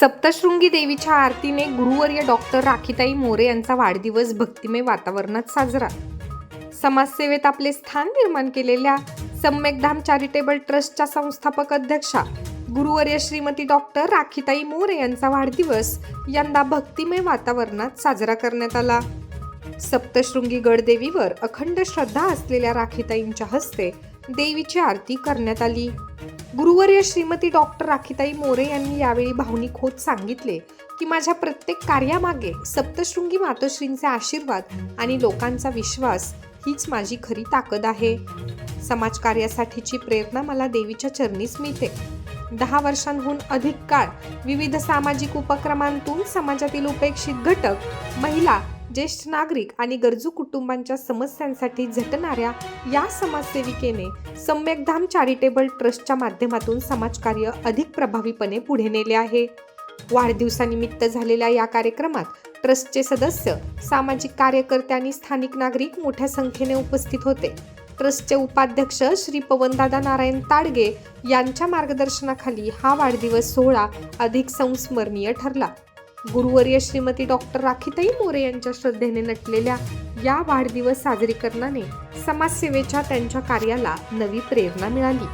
सप्तशृंगी देवीच्या आरतीने गुरुवर्य डॉक्टर राखीताई मोरे यांचा वाढदिवस भक्तिमय वातावरणात साजरा. समाजसेवेत आपले स्थान निर्माण केलेल्या सम्यकधाम चॅरिटेबल ट्रस्टच्या संस्थापक अध्यक्षा गुरुवर्य श्रीमती डॉक्टर राखीताई मोरे यांचा वाढदिवस यंदा भक्तिमय वातावरणात साजरा करण्यात आला. सप्तशृंगी गडदेवीवर अखंड श्रद्धा असलेल्या राखीताईंच्या हस्ते देवीची आरती करण्यात आली. गुरुवर्य श्रीमती डॉक्टर राखीताई मोरे यांनी यावेळी भावनिक होत सांगितले की माझ्या प्रत्येक कार्यामागे सप्तशृंगी मातोश्रींचे आशीर्वाद आणि लोकांचा विश्वास हीच माझी खरी ताकद आहे. समाजकार्यासाठीची प्रेरणा मला देवीच्या चरणीच मिळते. दहा वर्षांहून अधिक काळ विविध सामाजिक उपक्रमांतून समाजातील उपेक्षित घटक महिला ज्येष्ठ नागरिक आणि गरजू कुटुंबांच्या समस्यांसाठी झटणाऱ्या या समाजसेविकेने सम्यकधाम चॅरिटेबल ट्रस्टच्या माध्यमातून समाजकार्य अधिक प्रभावीपणे पुढे नेले आहे. वाढदिवसानिमित्त झालेल्या या कार्यक्रमात ट्रस्टचे सदस्य सामाजिक कार्यकर्ते आणि स्थानिक नागरिक मोठ्या संख्येने उपस्थित होते. ट्रस्टचे उपाध्यक्ष श्री पवनदादा नारायण ताडगे यांच्या मार्गदर्शनाखाली हा वाढदिवस सोहळा अधिक संस्मरणीय ठरला. गुरुवर्य श्रीमती डॉक्टर राखीताई मोरे यांच्या श्रद्धेने नटलेल्या या वाढदिवस साजरीकरणाने समाजसेवेच्या त्यांच्या कार्याला नवी प्रेरणा मिळाली.